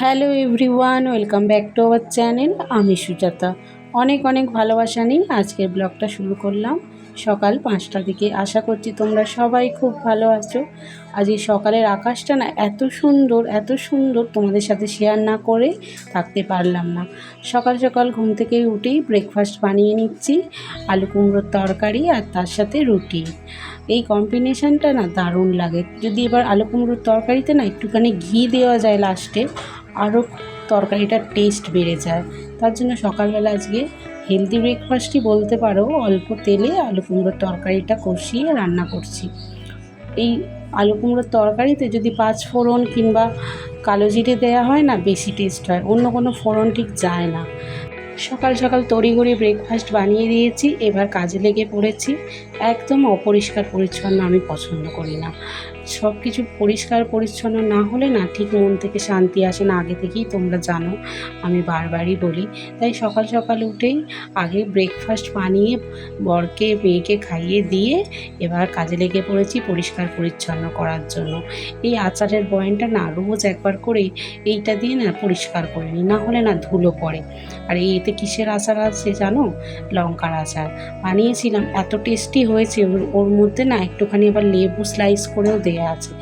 Hello everyone, welcome back to our channel. আমি সুজাতা। অনেক অনেক ভালোবাসা নিয়ে আজকের ব্লগটা শুরু করলাম। সকাল পাঁচটা দিকে। আশা করছি তোমরা সবাই খুব ভালো আছো। আজ এই সকালের আকাশটা না এত সুন্দর এত সুন্দর তোমাদের সাথে শেয়ার না করে থাকতে পারলাম না। সকাল সকাল ঘুম থেকে উঠেই ব্রেকফাস্ট বানিয়ে নিচ্ছি, আলু কুমড়োর তরকারি আর তার সাথে রুটি। এই কম্বিনেশনটা না দারুণ লাগে। যদি এবার আলু কুমড়োর তরকারিতে না একটুখানি ঘি দেওয়া যায় লাস্টে আরও তরকারিটার টেস্ট বেড়ে যায়। তার জন্য সকালবেলা আজকে হেলদি ব্রেকফাস্টই বলতে পারো, অল্প তেলে আলু কুমড়োর তরকারিটা কষিয়ে রান্না করছি। এই আলু কুমড়োর তরকারিতে যদি পাঁচ ফোড়ন কিংবা কালো জিরে দেওয়া হয় না, বেশি টেস্ট হয়, অন্য কোনো ফোড়ন ঠিক যায় না। সকাল সকাল তড়িঘড়ি ব্রেকফাস্ট বানিয়ে দিয়েছি, এবার কাজে লেগে পড়েছি। একদম অপরিষ্কার পরিচ্ছন্ন আমি পছন্দ করি না। সব কিছু পরিষ্কার পরিচ্ছন্ন না হলে না ঠিক মন থেকে শান্তি আসে না, আগে থেকেই তোমরা জানো। আমি বারবারই বলি, তাই সকাল সকাল উঠেই আগে ব্রেকফাস্ট বানিয়ে বরকে, মেয়েকে খাইয়ে দিয়ে এবার কাজে লেগে পড়েছি পরিষ্কার পরিচ্ছন্ন করার জন্য। এই আচারের বয়নটা না রোজ একবার করে এইটা দিয়ে না পরিষ্কার করে নিই না হলে না ধুলো পড়ে। আর এই এতে কিসের আচার আছে জানো? লঙ্কার আচার। বানিয়েছিলাম, এত টেস্টি হয়েছে। ওর মধ্যে না একটুখানি আবার লেবু স্লাইস করেও দেওয়া আছে।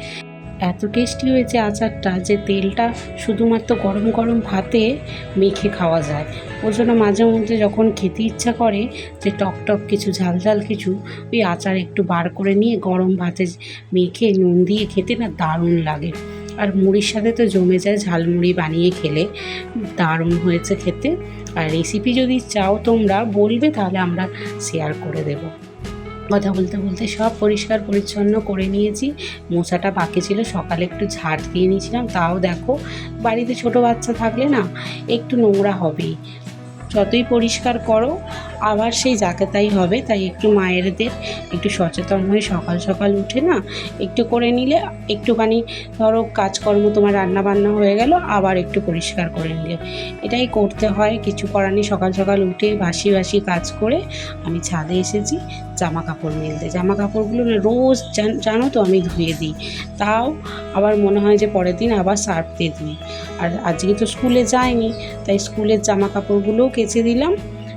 এত টেস্টি হয়েছে আচারটা যে তেলটা শুধুমাত্র গরম গরম ভাতে মেখে খাওয়া যায়। ওর জন্য মাঝে মধ্যে যখন খেতে ইচ্ছা করে যে টক টক কিছু, ঝাল ঝাল কিছু, ওই আচার একটু বার করে নিয়ে গরম ভাতে মেখে নুন দিয়ে খেতে না দারুণ লাগে। আর মুড়ির সাথে তো জমে যায় ঝালমুড়ি বানিয়ে খেলে। দারুণ হয়েছে খেতে। আর রেসিপি যদি চাও তোমরা বলবে, তাহলে আমরা শেয়ার করে দেবো। কথা বলতে বলতে সব পরিষ্কার পরিচ্ছন্ন করে নিয়েছি। মোছাটা বাকি ছিল, সকালে একটু ঝাড় দিয়ে নিয়েছিলাম। তাও দেখো, বাড়িতে ছোট বাচ্চা থাকলে না, একটু নোংরা হবেই। যতই পরিষ্কার করো, আবার সেই যাকে তাই হবে, তাই একটু মায়েরদের একটু সচেতন হয়ে সকাল সকাল উঠে না একটু করে নিলে একটুখানি ধরো কাজকর্ম তোমার রান্না বান্না হয়ে গেল, আবার একটু পরিষ্কার করে নিলে। এটাই করতে হয়, কিছু করার নেই, সকাল সকাল উঠে বাসি বাসি কাজ করে আমি ছাদে এসেছি। জামা কাপড় মেলতে। জামা কাপড়গুলো রোজ জান- তো আমি ধুয়ে দিই। তাও আবার মনে হয় যে পরের দিন আবার সার্ফ দিয়ে দিই। আর আজকে তো স্কুলে যাইনি, তাই স্কুলের জামা কাপড়গুলোও কেচে দিলাম।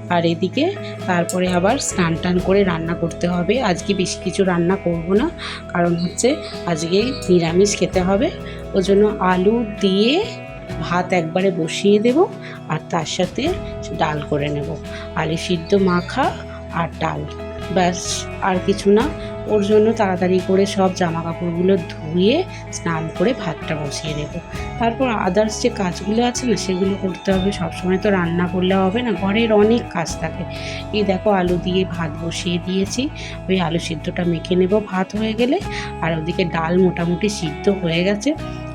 আর এদিকে তারপরে আবার স্নান টান করে রান্না করতে হবে। আজকে বেশি কিছু রান্না করব না, কারণ হচ্ছে আজকে নিরামিষ খেতে হবে। ওই জন্য আলু দিয়ে ভাত একবারে বসিয়ে দেব আর তার সাথে ডাল করে নেব। আলু সিদ্ধ, মাখা আর ডাল। ব্যাস, আর কিছু না। ওর জন্য তাড়াতাড়ি করে সব জামা কাপড়গুলো ধুয়ে, স্নান করে ভাতটা বসিয়ে দেবো। তারপর আদার্স যে কাজগুলো আছে না, সেগুলো করতে হবে। সবসময় তো রান্না করলে হবে না, ঘরের অনেক কাজ থাকে। এই দেখো আলু দিয়ে ভাত বসিয়ে দিয়েছি। ওই আলু সিদ্ধটা মেখে নেব। ভাত হয়ে গেলে, আর ওদিকে ডাল মোটামুটি সিদ্ধ হয়ে গেছে।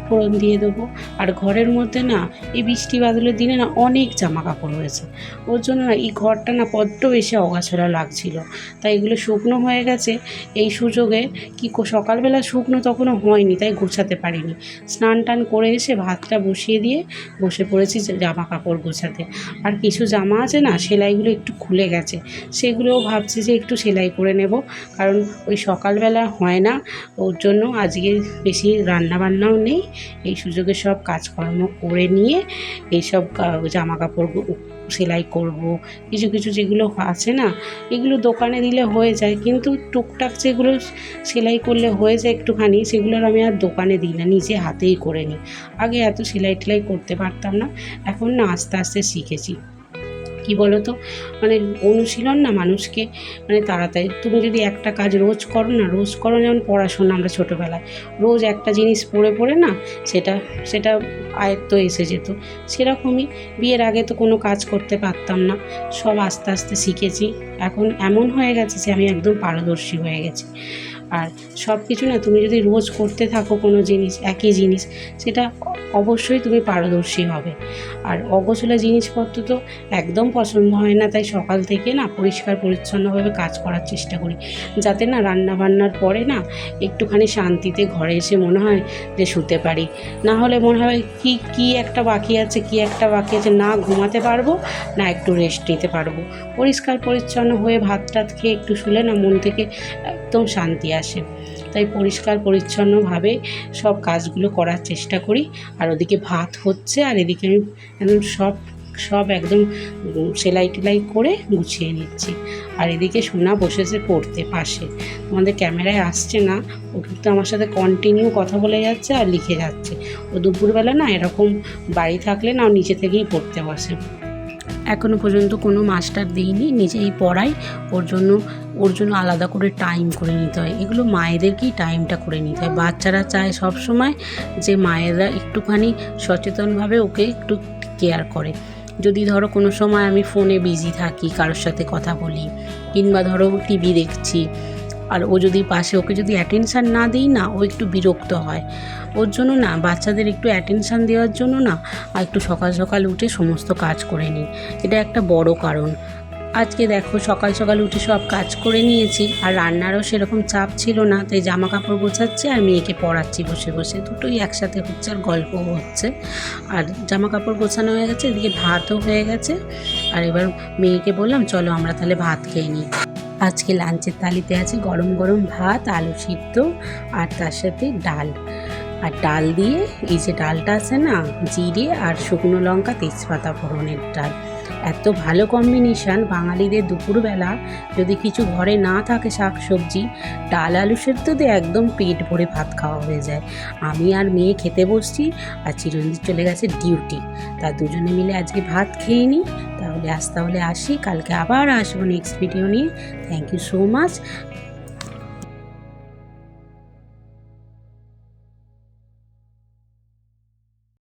ফোড়ন দিয়ে দেবো। আর ঘরের মধ্যে না, এই বৃষ্টি বাদলের দিনে না অনেক জামা কাপড় হয়েছে ওর জন্য না এই ঘরটা না বড্ড বেশি অগাছড়া লাগছিল। তাই এগুলো শুকনো হয়ে গেছে। এই সুযোগে কি সকালবেলা শুকনো তখনও হয়নি, তাই গোছাতে পারিনি। স্নান টান করে এসে ভাতটা বসিয়ে দিয়ে বসে পড়েছি জামা কাপড় গোছাতে। আর কিছু জামা আছে না, সেলাইগুলো একটু খুলে গেছে। সেগুলোও ভাবছি যে একটু সেলাই করে নেব। কারণ ওই সকালবেলা হয় না। ওর জন্য আজকে বেশি রান্না বান্নাও নেই। এই সুযোগে সব কাজকর্ম করে নিয়ে এইসব জামা কাপড় সেলাই করব, কিছু কিছু যেগুলো আছে না, এগুলো দোকানে দিলে হয়ে যায়। কিন্তু টুকটাক যেগুলো সেলাই করলে হয়ে যায় একটুখানি, সেগুলোর আমি আর দোকানে দিই না, নিজে হাতেই করে নিই। আগে এত সেলাই টেলাই করতে পারতাম না, এখন না আস্তে আস্তে শিখেছি। কি বলো তো মানে অনুশীলন না মানুষকে মানে তাড়াতাড়ি। তুমি যদি একটা কাজ রোজ করো না, রোজ করো যেমন পড়াশোনা আমরা ছোটোবেলায়। রোজ একটা জিনিস পড়ে পড়ে না সেটা সেটা আয়ত্ত এসে যেত। সেরকমই বিয়ের আগে তো কোনো কাজ করতে পারতাম না। সব আস্তে আস্তে শিখেছি। এখন এমন হয়ে গেছে যে আমি একদম পারদর্শী হয়ে গেছি। আর সব কিছু না তুমি যদি রোজ করতে থাকো কোনো জিনিস, একই জিনিস, সেটা অবশ্যই তুমি পারদর্শী হবে। আর অগোছলা জিনিসপত্র তো একদম পছন্দ হয় না, তাই সকাল থেকে না পরিষ্কার, পরিচ্ছন্নভাবে কাজ করার চেষ্টা করি। যাতে না রান্না বান্নার পরে না একটুখানি শান্তিতে ঘরে এসে মনে হয় যে শুতে পারি। না হলে মনে হয় কি কি একটা বাকি আছে, কি একটা বাকি আছে, না ঘুমাতে পারব, না একটু রেস্ট নিতে পারব। পরিষ্কার, পরিচ্ছন্ন হয়ে ভাত টাত খেয়ে একটু শুলে না মন থেকে একদম শান্তি আসে। তাই পরিষ্কার, পরিচ্ছন্নভাবে সব কাজগুলো করার চেষ্টা করি। আর ওদিকে ভাত হচ্ছে আর এদিকে আমি একদম সব সব একদম সেলাই টেলাই করে গুছিয়ে নিচ্ছি। আর এদিকে সোনা বসেছে পড়তে পাশে। আমাদের ক্যামেরায় আসছে না, ও কিন্তু আমার সাথে কন্টিনিউ কথা বলে যাচ্ছে আর লিখে যাচ্ছে। ও দুপুরবেলা না এরকম বাড়ি থাকলে না নিচে থেকেই পড়তে বসে। এখনও পর্যন্ত কোনো মাস্টার দিইনি, নিজেই পড়াই, ওর জন্য ওর জন্য আলাদা করে টাইম করে নিতে হয়। এগুলো মায়েদেরকেই টাইমটা করে নিতে হয়। বাচ্চারা চায় সব সময় যে মায়েরা একটুখানি সচেতনভাবে ওকে একটু কেয়ার করে। যদি ধরো কোনো সময় আমি ফোনে বিজি থাকি, কারোর সাথে কথা বলি, কিংবা ধরো টিভি দেখছি আর ও যদি পাশে ওকে যদি অ্যাটেনশান না দিই না, ও একটু বিরক্ত হয়। ওর জন্য না, বাচ্চাদের একটু অ্যাটেনশান দেওয়ার জন্য না, আর একটু সকাল সকাল উঠে সমস্ত কাজ করে নিই। এটা একটা বড় কারণ। আজকে দেখো, সকাল সকাল উঠে সব কাজ করে নিয়েছি, আর রান্নারও সেরকম চাপ ছিল না, তাই জামা কাপড় গোছাচ্ছি আর মেয়েকে পড়াচ্ছি বসে বসে। দুটোই একসাথে হচ্ছে আর গল্পও হচ্ছে। আর জামা কাপড় গোছানো হয়ে গেছে, এদিকে ভাতও হয়ে গেছে। আর এবার মেয়েকে বললাম, চলো আমরা তাহলে ভাত খেয়ে নিই। আজকে লাঞ্চের থালিতে আছে গরম গরম ভাত, আলু সিদ্ধ আর তার সাথে ডাল। আর ডাল দিয়ে এই যে ডালটা আছে না, জিরে আর শুকনো লঙ্কা, তেজপাতা ফোড়নের ডাল। এত ভালো কম্বিনেশান বাঙালিদের দুপুরবেলা। যদি কিছু ঘরে না থাকে শাক সবজি ডাল আলু সেদ্ধ দিয়ে একদম পেট ভরে ভাত খাওয়া হয়ে যায়। আমি আর মেয়ে খেতে বসছি আর চিরঞ্জিত চলে গেছে ডিউটি তা দুজনে মিলে আজকে ভাত খেয়ে নিই তাহলে আজ তাহলে আসি কালকে আবার আসব নেক্সট ভিডিও নিয়ে। Thank you so much